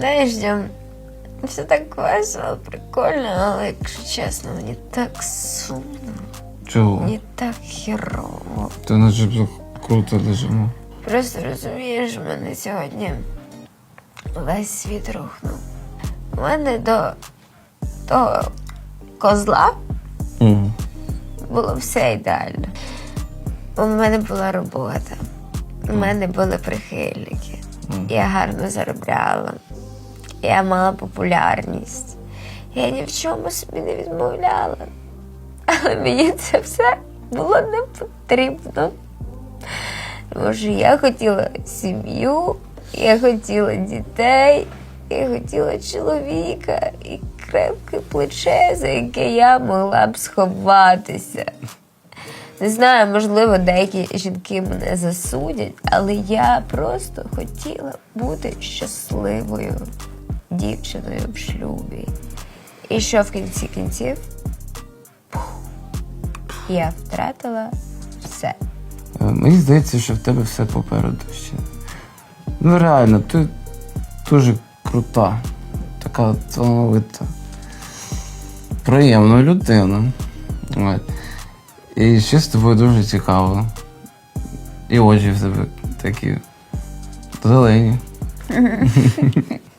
Знаєш, Дім, все так весело, прикольно, але якщо чесно, мені так сумно, Чого? мені так херово. Та наче б круто лежимо. Просто розумієш, в мене сьогодні весь світ рухнув. У мене до того козла Угу. було все ідеально. У мене була робота, у мене були прихильники. Я гарно заробляла, я мала популярність. Я ні в чому собі не відмовляла. Але мені це все було не потрібно. Що я хотіла сім'ю, я хотіла дітей, я хотіла чоловіка і крепке плече, за яке я могла б сховатися. Не знаю, можливо, деякі жінки мене засудять, але я просто хотіла бути щасливою дівчиною в шлюбі. І що в кінці кінців? Я втратила все. Е, Мені здається, що в тебе все попереду ще. Ну реально, ти дуже крута, така талановита, приємна людина. От. І ще з тобою дуже цікаво. І очі в тебе такі зелені.